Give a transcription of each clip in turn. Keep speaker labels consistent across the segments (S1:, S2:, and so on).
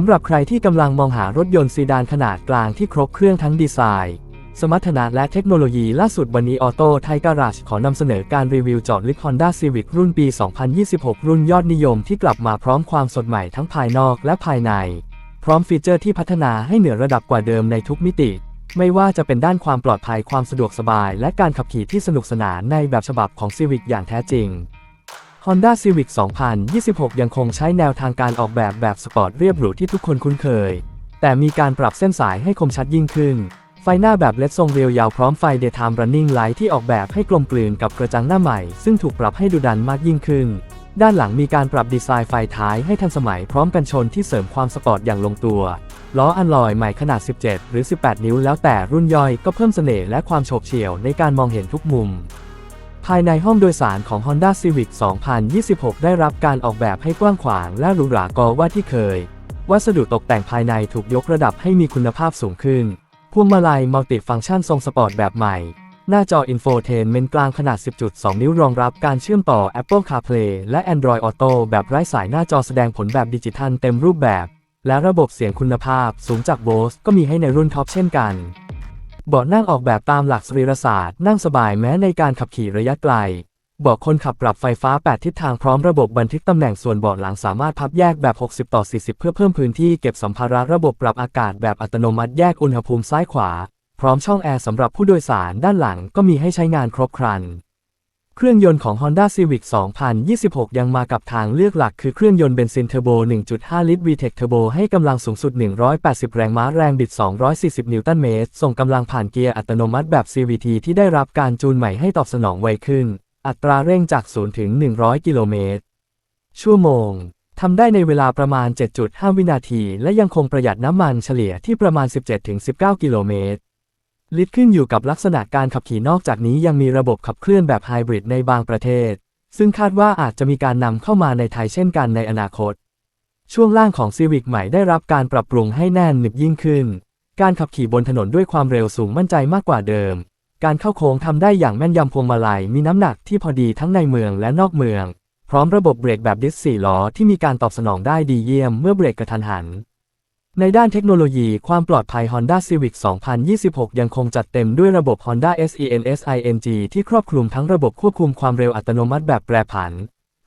S1: ำหรับใครที่กำลังมองหารถยนต์ซีดานขนาดกลางที่ครบเครื่องทั้งดีไซน์ สมรรถนะและเทคโนโลยีล่าสุดวันนี้ออโต้ไทยการาชขอนำเสนอการรีวิวจอดลิฟ Honda Civic รุ่นปี 2026 รุ่นยอดนิยมที่กลับมาพร้อมความสดใหม่ทั้งภายนอกและภายใน พร้อมฟีเจอร์ที่พัฒนาให้เหนือระดับกว่าเดิมในทุกมิติ ไม่ว่าจะเป็นด้านความปลอดภัยความสะดวกสบาย และการขับขี่ที่สนุกสนานในแบบฉบับของ Civic อย่างแท้จริง Honda Civic 2026 ยังคงใช้แนวทางการออกแบบแบบสปอร์ตเรียบหรูที่ทุกคนคุ้นเคย แต่มีการปรับเส้นสายให้คมชัดยิ่งขึ้น ไฟหน้าแบบเลดทรงเรียวยาวพร้อมไฟ Daytime Running Light ที่ออกแบบให้กลมกลืนกับกระจังหน้าใหม่ ซึ่งถูกปรับให้ดูดันมากยิ่งขึ้น ด้านหลังมีการปรับดีไซน์ไฟท้ายให้ทันสมัยพร้อมกันชนที่เสริมความสปอร์ตอย่างลงตัว ล้ออันลอยใหม่ขนาด 17 หรือ 18 นิ้วแล้วแต่รุ่นย่อยก็เพิ่มเสน่ห์และความโฉบเฉี่ยวในการมองเห็นทุกมุม ภายในห้องโดยสารของ Honda Civic 2026 ได้รับการออกแบบให้กว้างขวางและหรูหรากว่าที่เคย วัสดุตกแต่งภายในถูกยกระดับให้มีคุณภาพสูงขึ้น พวงมาลัยมัลติฟังก์ชันทรงสปอร์ตแบบใหม่ หน้าจออินโฟเทนเมนต์กลางขนาด 10.2 นิ้วรองรับการเชื่อมต่อ Apple CarPlay และ Android Auto แบบไร้สายหน้าจอแสดงผลแบบดิจิทัลเต็มรูปแบบ และระบบเสียงคุณภาพสูงจาก Bose ก็มีให้ในรุ่นท็อปเช่นกัน เบาะนั่งออกแบบตามหลักสรีรศาสตร์นั่งสบายแม้ในการขับขี่ระยะไกลเบาะคนขับปรับไฟฟ้า 8 ทิศทางพร้อมระบบบันทึกตำแหน่งส่วนเบาะหลังสามารถพับแยกแบบ 60 ต่อ 40 เพื่อเพิ่มพื้นที่เก็บสัมภาระระบบปรับอากาศแบบอัตโนมัติแยกอุณหภูมิซ้ายขวา พร้อมช่องแอร์สำหรับผู้โดยสารด้านหลังก็มีให้ใช้งานครบครัน เครื่องยนต์ของ Honda Civic 2026 ยังมากับทางเลือกหลักคือเครื่องยนต์เบนซินเทอร์โบ 1.5 ลิตร VTEC Turbo ให้กำลังสูงสุด 180 แรงม้าแรงบิด 240 นิวตันเมตร ส่งกำลังผ่านเกียร์อัตโนมัติแบบ CVT ที่ได้รับการจูนใหม่ให้ตอบสนองไวขึ้น อัตราเร่งจาก 0 ถึง 100 กิโลเมตร ชั่วโมง ทำได้ในเวลาประมาณ 7.5 วินาที และยังคงประหยัดน้ำมันเฉลี่ยที่ประมาณ 17-19 กิโลเมตร ลิดขึ้นอยู่กับลักษณะการขับขี่นอกจากนี้ยังมีระบบขับเคลื่อนแบบไฮบริดในบางประเทศ ซึ่งคาดว่าอาจจะมีการนำเข้ามาในไทยเช่นกันในอนาคต ช่วงล่างของ Civic ใหม่ได้รับการปรับปรุงให้แน่นหนึบยิ่งขึ้น การขับขี่บนถนนด้วยความเร็วสูงมั่นใจมากกว่าเดิม การเข้าโค้งทำได้อย่างแม่นยำพวงมาลัยมีน้ำหนักที่พอดีทั้งในเมืองและนอกเมือง พร้อมระบบเบรกแบบดิสสี่ล้อที่มีการตอบสนองได้ดีเยี่ยมเมื่อเบรกกระทันหัน ในด้านเทคโนโลยีความปลอดภัย Honda Civic 2026 ยังคงจัดเต็มด้วยระบบ Honda SENSING ที่ครอบคลุมทั้งระบบควบคุมความเร็วอัตโนมัติแบบแปรผัน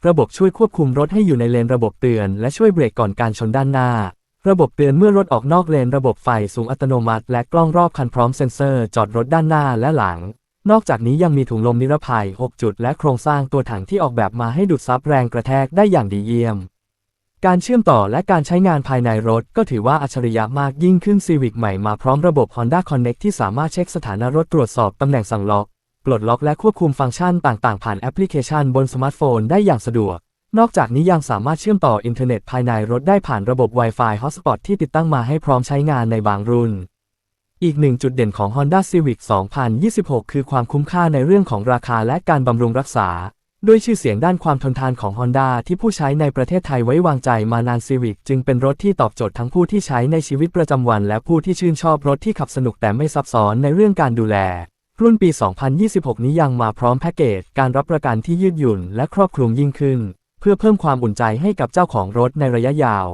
S1: ระบบช่วยควบคุมรถให้อยู่ในเลนระบบเตือน และช่วยเบรกก่อนการชนด้านหน้า ระบบเตือนเมื่อรถออกนอกเลน ระบบไฟสูงอัตโนมัติ และกล้องรอบคันพร้อมเซ็นเซอร์ จอดรถด้านหน้าและหลัง นอกจากนี้ยังมีถุงลมนิรภัย 6 จุด และโครงสร้างตัวถังที่ออกแบบมาให้ดูดซับแรงกระแทกได้อย่างดีเยี่ยม การเชื่อมต่อและการใช้งานภายในรถก็ถือว่าอัจฉริยะมากยิ่งขึ้น Civic ใหม่มาพร้อมระบบ Honda Connect ที่สามารถเช็คสถานะรถตรวจสอบตำแหน่งสั่งล็อก ปลดล็อกและควบคุมฟังก์ชันต่างๆ ผ่านแอปพลิเคชันบนสมาร์ทโฟนได้อย่างสะดวก นอกจากนี้ยังสามารถเชื่อมต่ออินเทอร์เน็ตภายในรถได้ผ่านระบบ Wi-Fi Hotspot ที่ติดตั้งมาให้พร้อมใช้งานในบางรุ่น อีกหนึ่งจุดเด่นของ Honda Civic 2026 คือความคุ้มค่าในเรื่องของราคาและการบำรุงรักษา ด้วยชื่อเสียงด้านความทนทานของ Honda ที่ผู้ใช้ในประเทศไทยไว้วางใจมานาน Civic จึงเป็นรถที่ตอบโจทย์ทั้งผู้ที่ใช้ในชีวิตประจำวัน และผู้ที่ชื่นชอบรถที่ขับสนุกแต่ไม่ซับซ้อนในเรื่องการดูแล รุ่นปี 2026 นี้ยังมาพร้อมแพ็กเกจ การรับประกันที่ยืดหยุ่น และครอบคลุมยิ่งขึ้น เพื่อเพิ่มความอุ่นใจให้กับเจ้าของรถในระยะยาว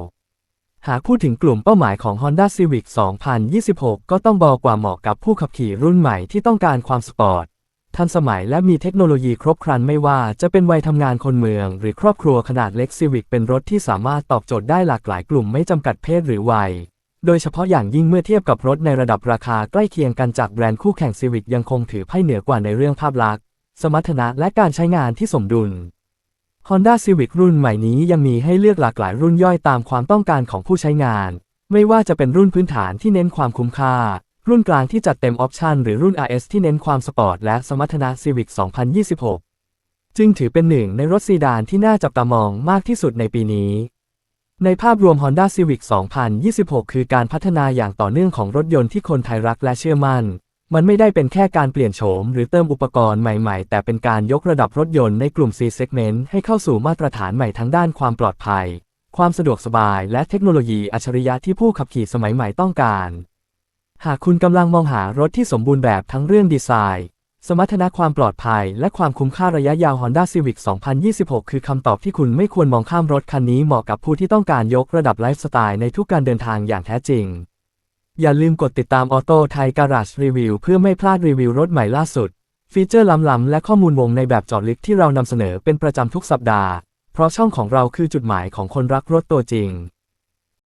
S1: หากพูดถึงกลุ่มเป้าหมายของ Honda Civic 2026 ก็ต้องบอกว่าเหมาะกับผู้ขับขี่รุ่นใหม่ที่ต้องการความสปอร์ต ทันสมัยและมีเทคโนโลยีครบครันไม่ว่าจะเป็นวัยทำงานคนเมือง หรือครอบครัวขนาดเล็ก Civic เป็นรถที่สามารถตอบโจทย์ได้หลากหลายกลุ่มไม่จำกัดเพศหรือวัย โดยเฉพาะอย่างยิ่งเมื่อเทียบกับรถในระดับราคาใกล้เคียงกันจากแบรนด์คู่แข่ง Civic ยังคงถือไพ่เหนือกว่าในเรื่องภาพลักษณ์ สมรรถนะและการใช้งานที่สมดุล Honda Civic รุ่นใหม่นี้ยังมีให้เลือกหลากหลายรุ่นย่อยตามความต้องการของผู้ใช้งาน ไม่ว่าจะเป็นรุ่นพื้นฐานที่เน้นความคุ้มค่า รุ่นกลางที่จัดเต็มออปชันหรือรุ่น RS ที่เน้นความสปอร์ตและสมรรถนะ Civic 2026 จึงถือเป็นหนึ่งในรถซีดานที่น่าจับตามองมากที่สุดในปีนี้ ในภาพรวม Honda Civic 2026 คือการพัฒนาอย่างต่อเนื่องของรถยนต์ที่คนไทยรักและเชื่อมั่น มันไม่ได้เป็นแค่การเปลี่ยนโฉมหรือเติมอุปกรณ์ใหม่ๆ แต่เป็นการยกระดับรถยนต์ในกลุ่ม C segment ให้เข้าสู่มาตรฐานใหม่ทั้งด้านความปลอดภัย ความสะดวกสบาย และเทคโนโลยีอัจฉริยะที่ผู้ขับขี่สมัยใหม่ต้องการ หากคุณกำลังมองหารถที่สมบูรณ์แบบทั้งเรื่องดีไซน์ สมรรถนะความปลอดภัย และความคุ้มค่าระยะยาว Honda Civic 2026 คือคำตอบที่คุณไม่ควรมองข้ามรถคันนี้เหมาะกับผู้ที่ต้องการยกระดับไลฟ์สไตล์ในทุกการเดินทางอย่างแท้จริง อย่าลืมกดติดตามออโต้ไทยการา e รีวิวเพื่อไม่พลาดรีวิวรถใหม่ล่าสุด ฟีเจอร์ล้ำๆและข้อมูลวงในแบบจอดลึกที่เรานำเสนอเป็นประจำทุกสัปดาห์ เพราะช่องของเราคือจุดหมายของคนรักรถตัวจริง